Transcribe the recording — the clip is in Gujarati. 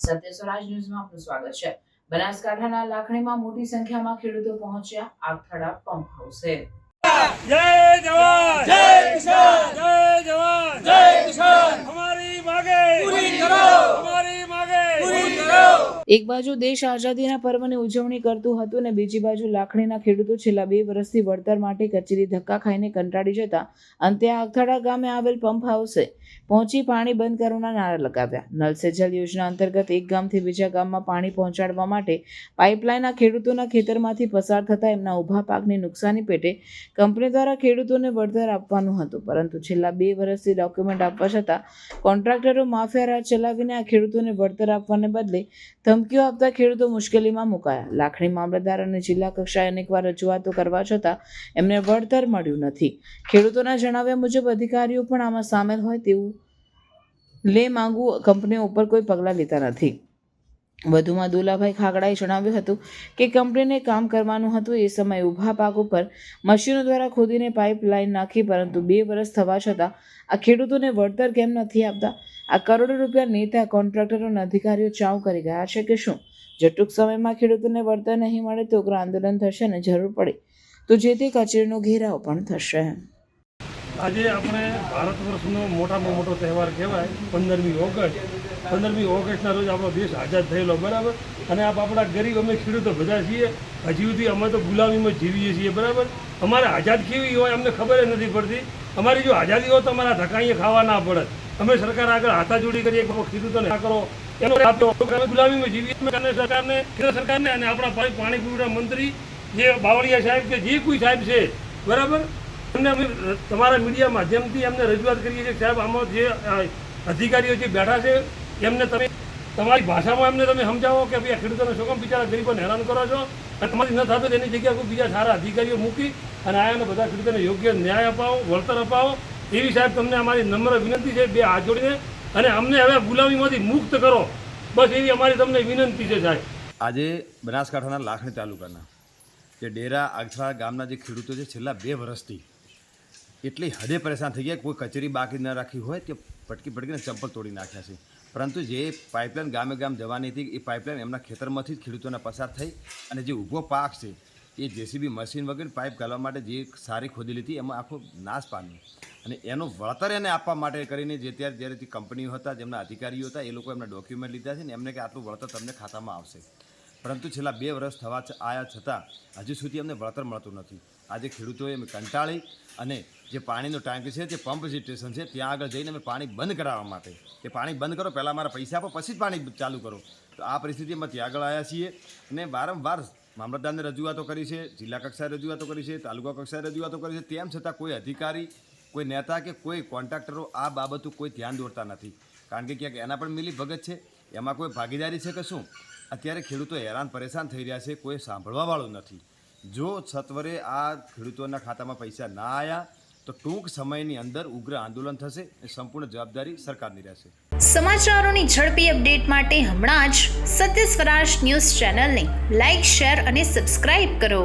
સત્ય સ્વરાજ ન્યૂઝમાં આપનું સ્વાગત છે. બનાસકાંઠાના લાખણીમાં મોટી સંખ્યામાં ખેડૂતો પહોંચ્યા. આગથડા પંપ હાઉસે. જય જવાન! જય કિસાન જય જવાન જય કિસાન હમારી માગે પૂરી કરો હમારી માગે પૂરી કરો એક બાજુ દેશ આઝાદીના પર્વની ઉજવણી કરતું હતું અને બીજી બાજુ લાખણીના ખેડૂતો છેલ્લા બે વર્ષથી વળતર માટે કચેરી ધક્કા ખાઈને કંટાળી જતા અંતે આખાડા ગામે આવેલ પંપ હાઉસે પહોંચી પાણી બંધ કરવાના નારા લગાવ્યા. નલ સે જલ યોજના અંતર્ગત એક ગામથી બીજા ગામમાં પાણી પહોંચાડવા માટે પાઇપલાઇનના ખેડૂતોના ખેતરમાંથી પસાર થતા એમના ઊભા પાકની નુકસાની પેટે કંપની દ્વારા ખેડૂતોને વળતર આપવાનું હતું. પરંતુ છેલ્લા બે વર્ષથી ડોક્યુમેન્ટ આપવા છતાં કોન્ટ્રાક્ટરો માફિયા રાજ ચલાવીને આ ખેડૂતોને વળતર આપવાને બદલે ધમકીઓ આપતા ખેડૂતો મુશ્કેલીમાં મુકાયા. લાખણી મામલતદાર અને જિલ્લા કક્ષાએ અનેકવાર રજૂઆતો કરવા છતાં એમને વળતર મળ્યું નથી. ખેડૂતોના જણાવ્યા મુજબ અધિકારીઓ પણ આમાં સામેલ હોય તેવું લે માંગુ કંપનીઓ ઉપર કોઈ પગલાં લેતા નથી. વધુમાં દુલાભાઈ ખાગડાએ જણાવ્યું હતું કે કંપનીને કામ કરવાનું હતું એ સમયે ઊભા પાક ઉપર મશીનો દ્વારા ખોદીને પાઇપ લાઇન નાખી પરંતુ બે વર્ષ થવા છતાં આ ખેડૂતોને વળતર કેમ નથી આપતા? આ કરોડો રૂપિયા નેતા કોન્ટ્રાક્ટરો અને અધિકારીઓ ચાવ કરી ગયા છે કે શું? જો ટૂંક સમયમાં ખેડૂતોને વળતર નહીં મળે તો ઉગ્ર આંદોલન થશે અને જરૂર પડે. તો જે તે કચેરીનો ઘેરાવ પણ થશે. આજે આપણે ભારત વર્ષનો મોટામાં મોટો તહેવાર કહેવાય, પંદરમી ઓગસ્ટ. પંદરમી ઓગસ્ટના રોજ આપણો દેશ આઝાદ થયેલો, બરાબર? અને આપ આપણા ગરીબ અમે ખેડૂતો બધા છીએ, હજી સુધી અમે તો ગુલામીમાં જીવીએ છીએ, બરાબર? અમારે આઝાદ કેવી હોય અમને ખબર જ નથી પડતી. અમારી જો આઝાદી હોય તો અમારા ધકાઈએ ખાવા ના પડે. અમે સરકાર આગળ હાથાજોડી કરીએ કે ખેડૂતોને ના કરો. એનો ગુલામીમાં જીવીએ અમે સરકારને, કેન્દ્ર સરકારને અને આપણા પાણી પાણી પુરવઠા મંત્રી જે બાવળિયા સાહેબ કે જે કોઈ સાહેબ છે, બરાબર? એમને અમે તમારા મીડિયા માધ્યમથી અમને રજૂઆત કરીએ છીએ સાહેબ, આમાં જે અધિકારીઓ જે બેઠા છે એમને તમે તમારી ભાષામાં એમને તમે સમજાવો કે ભાઈ આ ખેડૂતોને શું કામ બિચારા ગરીબોને હેરાન કરો છો? અને તમારી ન થતો એની જગ્યાએ કોઈ બીજા સારા અધિકારીઓ મૂકી અને આયાને બધા ખેડૂતોને યોગ્ય ન્યાય અપાવો, વળતર અપાવો. એવી સાહેબ તમને અમારી નમ્ર વિનંતી છે બે હાથ જોડીને. અને અમને હવે ગુલામીમાંથી મુક્ત કરો. બસ એવી અમારી તમને વિનંતી છે સાહેબ. આજે બનાસકાંઠાના લાખણી તાલુકાના જે ડેરા આગથળા ગામના જે ખેડૂતો છે, છેલ્લા બે વર્ષથી એટલી હદે પરેશાન થઈ ગયા કોઈ કચેરી બાકી ન રાખી હોય તે પટકી પટકીને ચંપલ તોડી નાખ્યા છે. પરંતુ જે પાઇપલાઇન ગામે ગામ જવાની હતી, એ પાઇપલાઇન એમના ખેતરમાંથી જ ખેડૂતોને પસાર થઈ અને જે ઊભો પાક છે, એ જેસીબી મશીન વગેરે પાઇપ ગાળવા માટે જે સારી ખોદેલી હતી, એમાં આખો નાશ પામ્યો. અને એનું વળતર એને આપવા માટે કરીને જે ત્યારે જ્યારે કંપનીઓ હતા, જેમના અધિકારીઓ હતા, એ લોકો એમના ડોક્યુમેન્ટ લીધા છે ને એમને કે આટલું વળતર તમને ખાતામાં આવશે. પરંતુ છેલ્લા બે વર્ષ થવા આયા છતાં હજુ સુધી અમને વળતર મળતું નથી. આજે ખેડૂતોએ અમે કંટાળી અને જે પાણીનો ટાંકી છે, જે પંપ સ્ટેશન છે, ત્યાં આગળ જઈને અમે પાણી બંધ કરાવવા માટે. કે પાણી બંધ કરો, પહેલાં મારા પૈસા આપો, પછી જ પાણી ચાલુ કરો. તો આ પરિસ્થિતિમાં ત્યાં આગળ આવ્યા છીએ અને વારંવાર મામલતદારને રજૂઆતો કરી છે, જિલ્લા કક્ષાએ રજૂઆતો કરી છે, તાલુકા કક્ષાએ રજૂઆતો કરી છે. તેમ છતાં કોઈ અધિકારી, કોઈ નેતા કે કોઈ કોન્ટ્રાક્ટરો આ બાબતો કોઈ ધ્યાન દોરતા નથી. કારણ કે ક્યાંક એના પણ મિલી ભગત છે. એમાં કોઈ ભાગીદારી છે કે શું? અત્યારે ખેડૂતો હેરાન પરેશાન થઈ રહ્યા છે, કોઈ સાંભળવાવાળું નથી. જો સત્વરે આ ખેડૂતોના ખાતામાં પૈસા ના આવ્યા તો ટૂંક સમયની અંદર ઉગ્ર આંદોલન થશે એ સંપૂર્ણ જવાબદારી સરકારની રહેશે. સમાચારોની ઝડપી અપડેટ માટે હમણાં જ સત્ય સ્વરાજ ન્યૂઝ ચેનલને લાઇક શેર અને સબસ્ક્રાઇબ કરો.